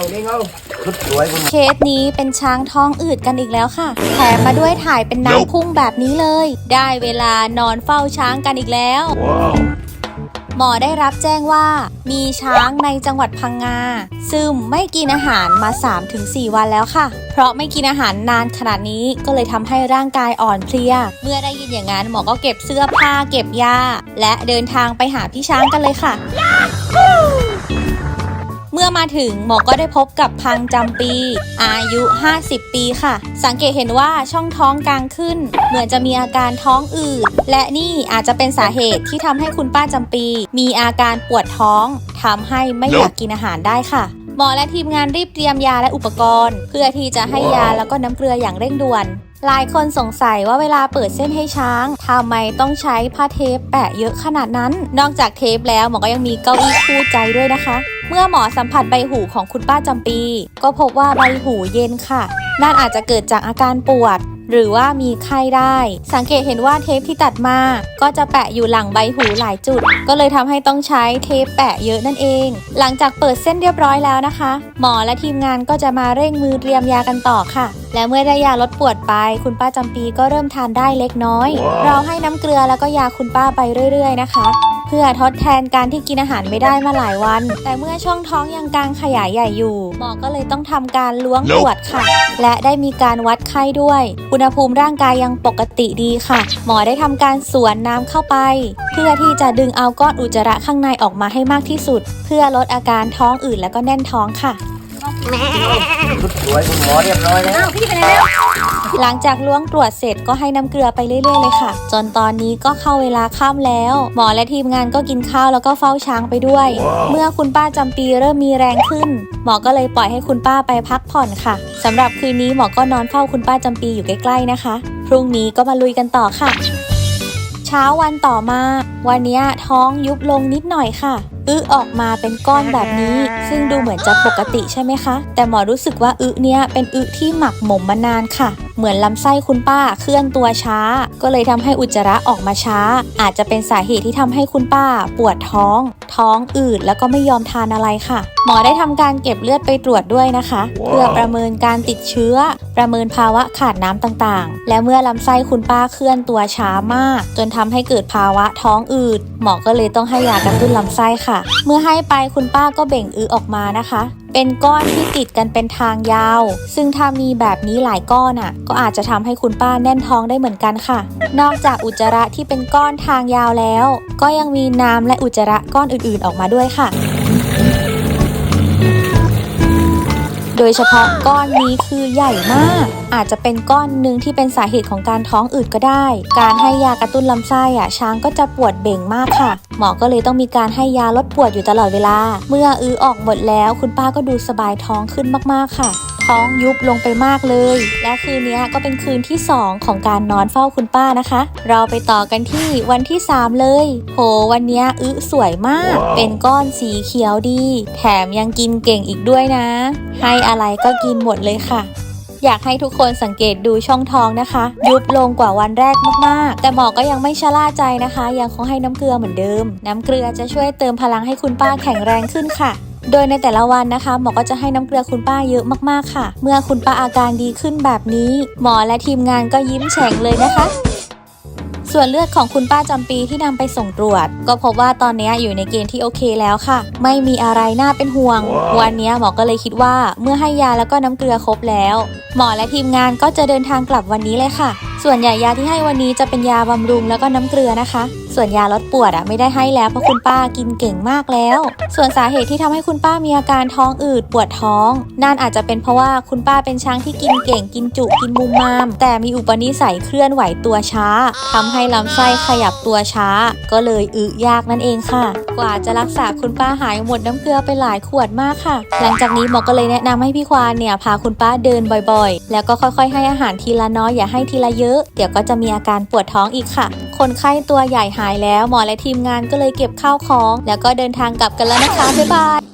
เอานี่เอาชุดสวยคุณเคสนี้เป็นช้างท้องอืดกันอีกแล้วค่ะ แถมมาด้วยถ่ายเป็นน้ำพุ่งแบบนี้เลย ได้เวลานอนเฝ้าช้างกันอีกแล้ว หมอได้รับแจ้งว่า มีช้างในจังหวัดพังงา ซึมไม่กินอาหารมา 3-4 วันแล้วค่ะ เพราะไม่กินอาหารนานขนาดนี้ก็เลยทำให้ร่างกายอ่อนเพลีย เมื่อได้ยินอย่างนั้นหมอก็เก็บเสื้อผ้าเก็บยาและเดินทางไปหาพี่ช้างกันเลยค่ะ เมื่อมาถึงหมอก็ได้พบกับพังจำปี อายุ 50 ปีค่ะ สังเกตเห็นว่าช่องท้องกลางขึ้น เหมือนจะมีอาการท้องอืดและนี่อาจจะเป็นสาเหตุที่ทำให้คุณป้าจำปี มีอาการปวดท้องทำให้ไม่อยากกินอาหารได้ค่ะหมอและทีมงานรีบเตรียมยาและอุปกรณ์ เพื่อที่จะให้ยาแล้วก็น้ำเกลืออย่างเร่งด่วน หลายคนสงสัยว่าเวลาเปิดเส้นให้ช้างทำไมต้องใช้ผ้าเทปแปะเยอะขนาดนั้น นอกจากเทปแล้วหมอก็ยังมีเก้าอี้คู่ใจด้วยนะคะ เมื่อหมอสัมผัสใบหูของคุณป้าจำปี ก็พบว่าใบหูเย็นค่ะ นั่นอาจจะเกิดจากอาการปวด หรือว่ามีไข้ได้ สังเกตเห็นว่าเทปที่ตัดมาก็จะแปะอยู่หลังใบหูหลายจุด ก็เลยทำให้ต้องใช้เทปแปะเยอะนั่นเอง หลังจากเปิดเส้นเรียบร้อยแล้วนะคะ หมอและทีมงานก็จะมาเร่งมือเตรียมยากันต่อค่ะ และเมื่อได้ยาลดปวดไป คุณป้าจำปีก็เริ่มทานได้เล็กน้อย เราให้น้ำเกลือแล้วก็ยาคุณป้าไปเรื่อย ๆ นะคะ พื่อทดแทนการที่กินอาหารไม่ได้มาหลายวัน แต่เมื่อช่องท้องยังกลางขยายใหญ่อยู่ หมอก็เลยต้องทำการล้วงตรวจค่ะ และได้มีการวัดไข้ด้วย อุณหภูมิร่างกายยังปกติดีค่ะ หมอได้ทำการสวนน้ำเข้าไป เพื่อที่จะดึงเอาก้อนอุจจาระข้างในออกมาให้มากที่สุด เพื่อลดอาการท้องอืดและก็แน่นท้องค่ะชุดสวยคุณหมอเรียบร้อยแล้ว หลังจากล้วงตรวจเสร็จก็ให้น้ำเกลือไปเรื่อยๆเลยค่ะ จนตอนนี้ก็เข้าเวลาค่ำแล้ว หมอและทีมงานก็กินข้าวแล้วก็เฝ้าช้างไปด้วย เมื่อคุณป้าจำปีเริ่มมีแรงขึ้น หมอก็เลยปล่อยให้คุณป้าไปพักผ่อนค่ะสำหรับคืนนี้หมอก็นอนเฝ้าคุณป้าจำปีอยู่ใกล้ๆนะคะ พรุ่งนี้ก็มาลุยกันต่อค่ะ เช้าวันต่อมา วันเนี้ยท้องยุบลงนิดหน่อยค่ะอึออกมาเป็นก้อนแบบนี้ ซึ่งดูเหมือนจะปกติใช่ไหมคะ แต่หมอรู้สึกว่าอึเนี้ยเป็นอึที่หมักหมมมานานค่ะ เหมือนลำไส้คุณป้าเคลื่อนตัวช้า ก็เลยทำให้อุจจาระออกมาช้า อาจจะเป็นสาเหตุที่ทำให้คุณป้า ปวดท้อง ท้องอืดแล้วก็ไม่ยอมทานอะไรค่ะ หมอได้ทำการเก็บเลือดไปตรวจด้วยนะคะเพื่อประเมินการติดเชื้อ ประเมินภาวะขาดน้ำต่างๆ และเมื่อลำไส้คุณป้าเคลื่อนตัวช้ามาก จนทำให้เกิดภาวะท้องอืดหมอก็เลยต้องให้ยากระตุ้นลำไส้ค่ะ เมื่อให้ไปคุณป้าก็เบ่งอือออกมานะคะเป็นก้อนที่ติดกันเป็นทางยาว ซึ่งถ้ามีแบบนี้หลายก้อนอะ ก็อาจจะทำให้คุณป้าแน่นท้องได้เหมือนกันค่ะ นอกจากอุจจาระที่เป็นก้อนทางยาวแล้ว ก็ยังมีน้ำและอุจจาระก้อนอื่นๆออกมาด้วยค่ะโดยเฉพาะก้อนนี้คือใหญ่มาก อาจจะเป็นก้อนหนึ่งที่เป็นสาเหตุของการท้องอืดก็ได้ การให้ยากระตุ้นลำไส้อะช้างก็จะปวดเบ่งมากค่ะ หมอก็เลยต้องมีการให้ยาลดปวดอยู่ตลอดเวลา เมื่ออื้อออกหมดแล้ว คุณป้าก็ดูสบายท้องขึ้นมากๆค่ะท้องยุบลงไปมากเลย และคืนนี้ก็เป็นคืนที่ 2 ของการนอนเฝ้าคุณป้านะคะ เราไปต่อกันที่วันที่ 3 เลย โห วันนี้อึสวยมากเป็นก้อนสีเขียวดี แถมยังกินเก่งอีกด้วยนะ ให้อะไรก็กินหมดเลยค่ะ อยากให้ทุกคนสังเกตดูช่องท้องนะคะ ยุบลงกว่าวันแรกมากๆ แต่หมอก็ยังไม่ชะล่าใจนะคะ ยังคงให้น้ำเกลือเหมือนเดิม น้ำเกลือจะช่วยเติมพลังให้คุณป้าแข็งแรงขึ้นค่ะโดยในแต่ละวันนะคะ หมอก็จะให้น้ำเกลือคุณป้าเยอะมากๆค่ะ เมื่อคุณป้าอาการดีขึ้นแบบนี้ หมอและทีมงานก็ยิ้มแฉ่งเลยนะคะ ส่วนเลือดของคุณป้าจำปีที่นำไปส่งตรวจ ก็พบว่าตอนนี้อยู่ในเกณฑ์ที่โอเคแล้วค่ะ ไม่มีอะไรน่าเป็นห่วงวันนี้หมอก็เลยคิดว่าเมื่อให้ยาแล้วก็น้ำเกลือครบแล้ว หมอและทีมงานก็จะเดินทางกลับวันนี้เลยค่ะ ส่วนใหญ่ยาที่ให้วันนี้จะเป็นยาบำรุงแล้วก็น้ำเกลือนะคะส่วนยาลดปวดอะไม่ได้ให้แล้วเพราะคุณป้ากินเก่งมากแล้ว ส่วนสาเหตุที่ทำให้คุณป้ามีอาการท้องอืดปวดท้อง นั่นอาจจะเป็นเพราะว่าคุณป้าเป็นช้างที่กินเก่งกินจุกินมุมมาม แต่มีอุปนิสัยเคลื่อนไหวตัวช้าทำให้ลำไส้ขยับตัวช้า ก็เลยอึยากนั่นเองค่ะ กว่าจะรักษาคุณป้าหายหมดน้ำเกลือไปหลายขวดมากค่ะ หลังจากนี้หมอก็เลยแนะนำให้พี่ควานเนี่ยพาคุณป้าเดินบ่อยๆ แล้วก็ค่อยๆ ให้อาหารทีละน้อยอย่าให้ทีละเยอะ เดี๋ยวก็จะมีอาการปวดท้องอีกค่ะ คนไข้ตัวใหญ่หายแล้ว หมอและทีมงานก็เลยเก็บข้าวของ แล้วก็เดินทางกลับกันแล้วนะคะบ๊ายบาย